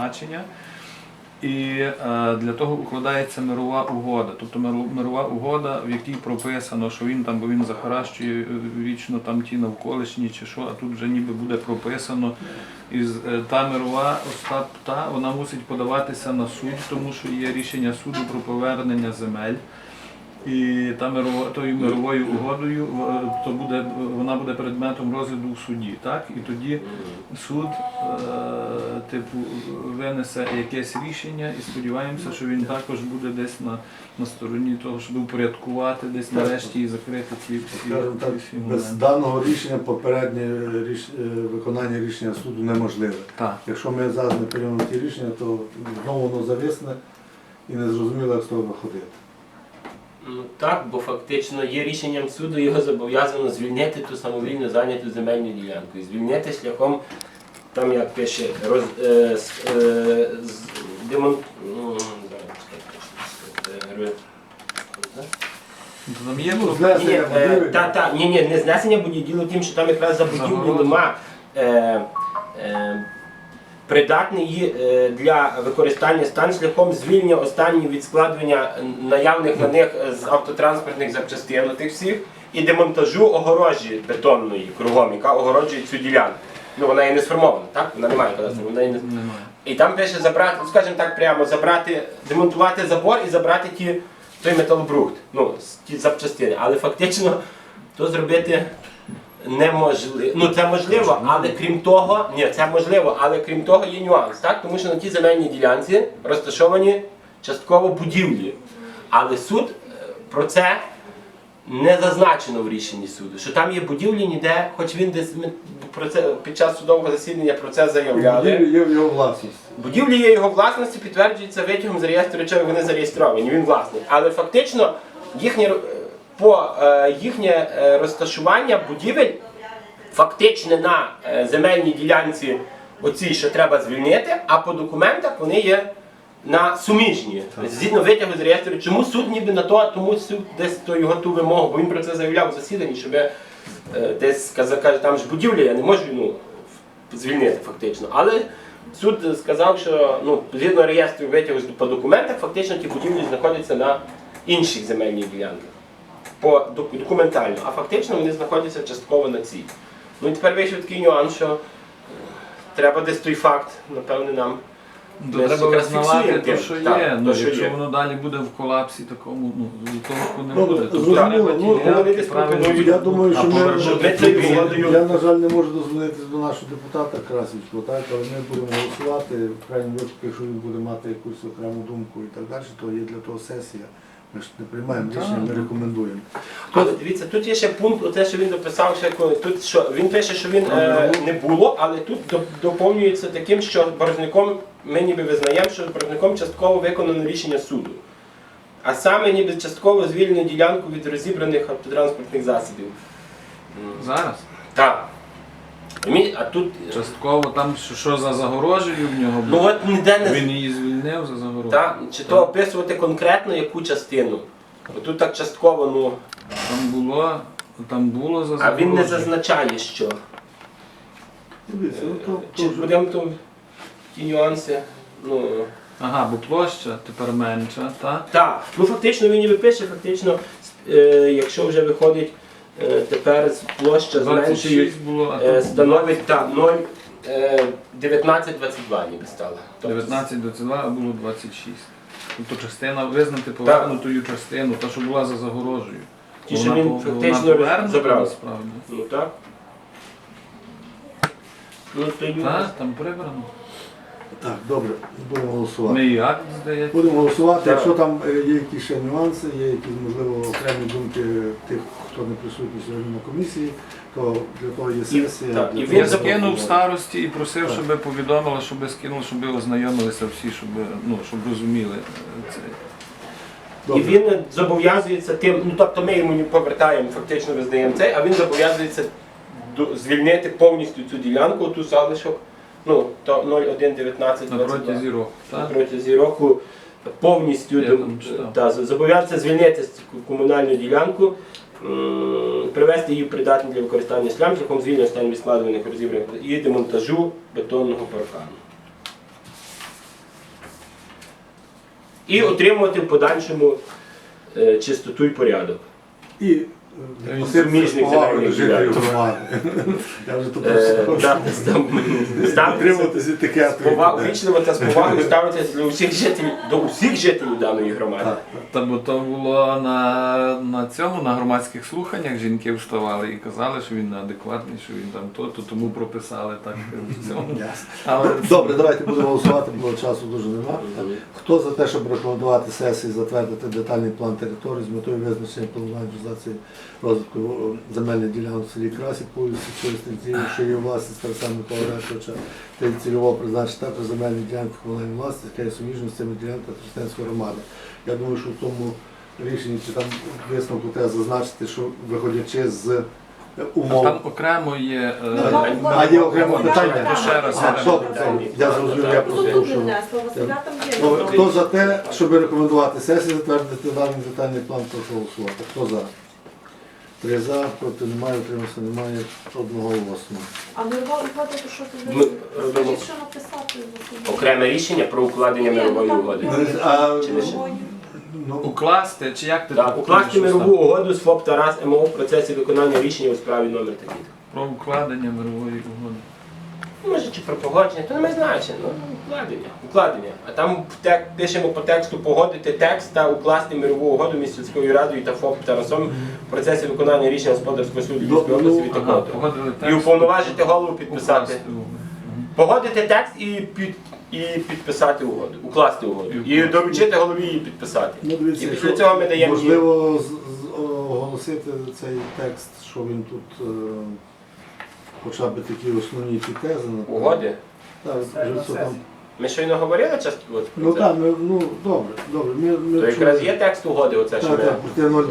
значення. І е, для того укладається мирова угода. Тобто мирова угода, в якій прописано, що він там, бо він захаращує е, вічно там ті навколишні чи що, а тут вже ніби буде прописано. І е, та мирова Остап, та вона мусить подаватися на суд, тому що є рішення суду про повернення земель. І та мирова, тою мировою угодою то буде, вона буде предметом розгляду в суді. Так? І тоді суд е, типу, винесе якесь рішення і сподіваємося, що він також буде десь на, на стороні того, щоб упорядкувати десь нарешті і закрити ці всі, так, всі без даного рішення попереднє ріш... е, виконання рішення суду неможливе. Так. Якщо ми зараз не приймемо ті рішення, то знову воно зависне і не зрозуміло, як з того виходити. Ну так, бо фактично є рішенням суду його зобов'язано звільнити ту самовільно зайняту земельну ділянку. І звільнити шляхом, там як пише, роз, е, з, е, з, демон... ну, зараз, е, Ну, то Там є Ну, Ні, е, будівель? та, та, ні, ні, не знесення будівлі, діло в що там якраз за будівлю нема е, е, придатний її, е, для використання стан шляхом звільнення останньої від складення наявних на них е, з автотранспортних запчастин тих всіх і демонтажу огорожі бетонної кругом, яка огороджує цю ділянку. Ну, вона є не сформована, так? Вона не має кадастру, вона є не і там пише забрати, ну, скажімо так прямо, забрати, демонтувати забор і забрати ті, той металобрухт, ну, ті запчастини. Але фактично то зробити неможливо. Ну це можливо, але крім того, ні, це можливо, але крім того є нюанс, так? Тому що на тій земельній ділянці розташовані частково будівлі. Але суд е, про це не зазначено в рішенні суду, що там є будівлі ніде, хоч він десь ми про це під час судового засідання про це заявляли. Будівлі є в його власність. Будівлі є його власності, підтверджується витягом з реєстру речей, вони зареєстровані, він власник. Але фактично їхнє, е, по е, їхнє е, розташування будівель фактично на е, земельній ділянці оцій, що треба звільнити, а по документах вони є на суміжні. Згідно витягу з реєстру, чому суд ніби на то, тому суд десь то його ту вимогу, бо він про це заявляв у засіданні, щоб десь каже, там ж будівля, я не можу ну, звільнити фактично. Але суд сказав, що ну, згідно реєстру витягу по документах, фактично ті будівлі знаходяться на інших земельних ділянках. По документально, а фактично вони знаходяться частково на цій. Ну і тепер вийшов такий нюанс, що е, треба десь той факт, напевне, нам. То Ми треба визнавати те, що Так, є. то, Ну, що якщо є. воно далі буде в колапсі такому, ну того не Добре, буде. Тобто зрозуміло. треба Ну, ділянки вони десь правильно пропонують. Я думаю, що ми, повернути Ми цією угодою- я, на жаль, не можу дозвонитися до нашого депутата Красівського, так, але ми будемо голосувати, в крайньому випадку, якщо він буде мати якусь окрему думку і так далі, то є для того сесія. Ми ж не приймаємо рішення, ми рекомендуємо. Але дивіться, тут є ще пункт, оте, що він дописав, тут що він пише, що він е, не було, але тут доповнюється таким, що боржником ми ніби визнаємо, що боржником частково виконано рішення суду. А саме ніби частково звільнено ділянку від розібраних автотранспортних засобів. Зараз. Так. А тут. Частково там що, що за загорожею в нього Ну було. от ніде не Він її звільнив за загорожею. та, чи то описувати конкретно яку частину. Бо тут так частково, ну. Там було, там було за А він не зазначає, що. Дивіться, ну, то, Чи то будемо то ті нюанси. Ну, Ага, бо площа тепер менша, так? так, ну фактично він ніби пише, фактично, е, якщо вже виходить е, тепер площа зменшують, 26 було, е, становить так, 0, е, 19-22 ніби стало. Тобто 19-22, а було 26. Тобто частина визнати повернутою частину, та що була за загорожею. Ті, що він вона фактично забрав. насправді. Ну так. Ну, то й Так, там прибрано. Так, добре, будемо голосувати. Ми і акт, здається. Будемо голосувати, Так. якщо там е, є якісь ще нюанси, є якісь, можливо, окремі думки тих, хто не присутній сьогодні на комісії, то для того є І- сесія. так, для і того, Я голосувати. старості і просив, Так. щоб повідомили, щоб скинули, щоб ознайомилися всі, щоб, ну, щоб розуміли е, це. І Добре. він зобов'язується тим, ну тобто ми йому не повертаємо, фактично визнаємо цей, а він зобов'язується до- звільнити повністю цю ділянку, ту залишок, ну, то 0,1,19, На протязі року. на протязі року повністю та, зобов'язується звільнити цю комунальну ділянку, привести її в придатні для використання шлям шляхом звільнення станів складених розібраних і демонтажу бетонного паркану. І отримувати в подальшому е, чистоту і порядок. І Жителів громади. Я вже тут Е, Дотримуватися. Вічливо з повагою ставитися до усіх жителів до усіх жителів даної громади. Та бо то було на, на цьому, на громадських слуханнях жінки вставали і казали, що він неадекватний, що він там то, то тому прописали так в цьому. Але Добре, давайте будемо голосувати, бо часу дуже немає. Хто за те, щоб рекомендувати сесії затвердити детальний план території з метою визначення планування реалізації розвитку земельних ділянок в селі Красі, по вулиці через територію, що є власність Тараса Микола Речовича, та й цільового призначення також земельні ділянки комунальної власності, яка є суміжною з цими ділянками Тростенської громади. Я думаю, що в тому рішенні чи там висновку треба зазначити, що виходячи з е, умов. там окремо є. е, Ну, А є окремо питання? Ще раз. А, добре, добре. Я зрозумів, я просто що. хто за те, щоб рекомендувати сесії, затвердити даний детальний план, прошу голосувати. Хто за? Три за, проти немає, утримався немає, одного голосу. А мирова угода, то що ти Ми Скажіть, що написати, окреме рішення про укладення ну, мирової угоди. я- А, Чи лише? ну, Укласти, чи як ти Так, укласти мирову угоду з ФОП Тарас МО в процесі виконання рішення у справі номер такі. Про укладення мирової угоди. Ну, Може чи про погодження, то не має значення. Ну, укладення. Укладення. А там тек- пишемо по тексту погодити текст та укласти мирову угоду між сільською радою та ФОП та Тарасом в процесі виконання рішення господарського суду Львівської області від такого. І уповноважити голову підписати. Погодити текст і, під, і підписати угоду, укласти угоду. І доручити голові її підписати. ну, дивіться, І після цього ми даємо можливо оголосити цей текст, що він тут е, хоча б такі основні ті тези. напевно. Угоди. Так, вже це там. Ми щойно говорили частково про Ну це. так, ми, ну добре, добре. Ми, ми То якраз є текст угоди, оце що Так, ми. так, проти 0,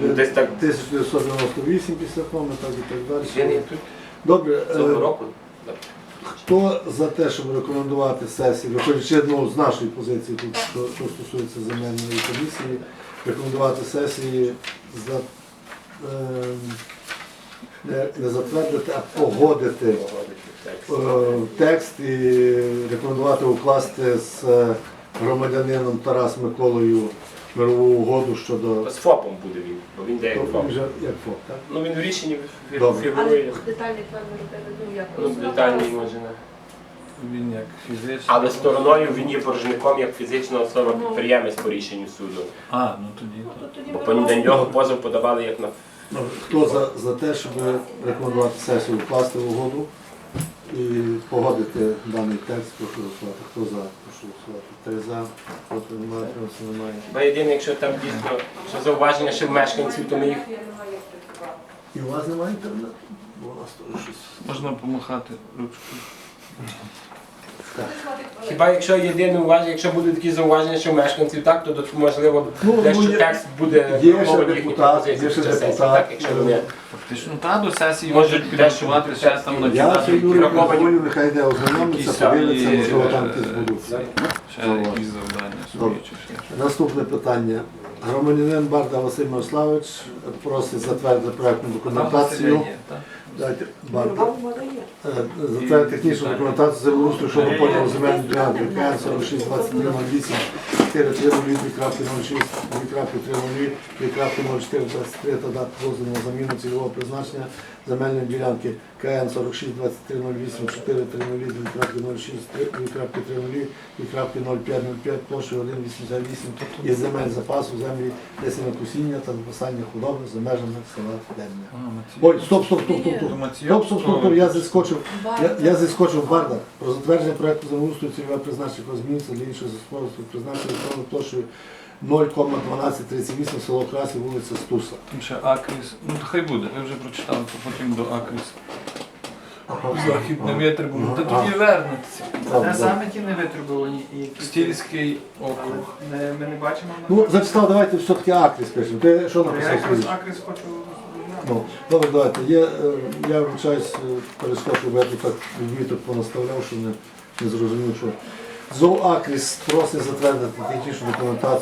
Ну, Десь так. 1998 після тому, так і так Він далі. є тут Добре, цього е, року. хто за те, щоб рекомендувати сесії, виходячи ну, з нашої позиції, тут, що, що стосується земельної комісії, рекомендувати сесії за, е, не, не затвердити, а погодити е, текст і рекомендувати укласти з е, громадянином Тарас Миколою мирову угоду щодо З ФОПом буде він, бо він де як ФОП. вже як ФОП, так? Ну він в рішенні Добре. Але фігурує. детальний план ми робили, ну як? Ну, детальний може не. Він як фізичний. Але стороною він є боржником як фізична особа підприємець по рішенню суду. А, ну тоді Ну, то Бо по нього позов подавали як на Ну, Хто за, за те, щоб рекомендувати сесію укласти в угоду і погодити даний текст, прошу голосувати. Хто за? Прошу голосувати. Три за, проти немає, тримався немає. Бо єдине, якщо там дійсно що зауваження ще в мешканців, то ми їх І у вас немає інтернету? Бо у нас теж щось. Можна помахати ручкою. Хіба якщо єдине уваження, якщо будуть такі зауваження, що мешканців так, то тут, можливо Ну, дещо ну, є- текст буде Є ще їхні депутат, пропозиції є ще під час сесії, депутат. так, якщо вони Фактично, та до сесії Може, можуть дещо підготувати буде ще там на Я кінець. Нехай йде ознайомиться, подивиться, можливо там е, якісь ще якісь завдання свої Добре. чи ще. Наступне питання. Громадянин Барда Василь Мирославович просить затвердити проектну документацію. Дайте, Барда. Мирова угода є. Е, Затвердити технічну документацію землеустрою щодо поділу земельних ділянок КН 46 23 08 4 3 0 2.06 2.3 2.04 23 та дати дозволу на заміну цільового призначення земельної ділянки КН 46 23 08 4 3 0 2.06 2.3 2.05 05 площею 1,88 із земель запасу землі для сінокосіння та запасання худоби за межами села Демня. Ой, стоп, стоп, стоп, стоп, стоп. Стоп, стоп, стоп, стоп, я зіскочив. Я, я зіскочив в Барда про затвердження проекту землеустрою цільове призначення зміниться для іншого господарства призначення відповідно площею 0,1238 село Красі, вулиця Стуса. Ще Акріс. Ну то хай буде, ви вже прочитали, то потім до Акріс. Захід не витребуваний. Та Ага. тоді вернеться. Де саме ті не витребувані і які Стільський округ. Не- ми не бачимо Ну, зачитав, давайте все-таки Акріс пишемо. Ти що Я написав? якраз Сергій? Акрис хочу. Ну, добре, давайте. Є, е, я вручаюсь, перескочив, бо я тут так відміток понаставляв, що не, не зрозумів, що. ЗОАКріс просить затвердити технічну документацію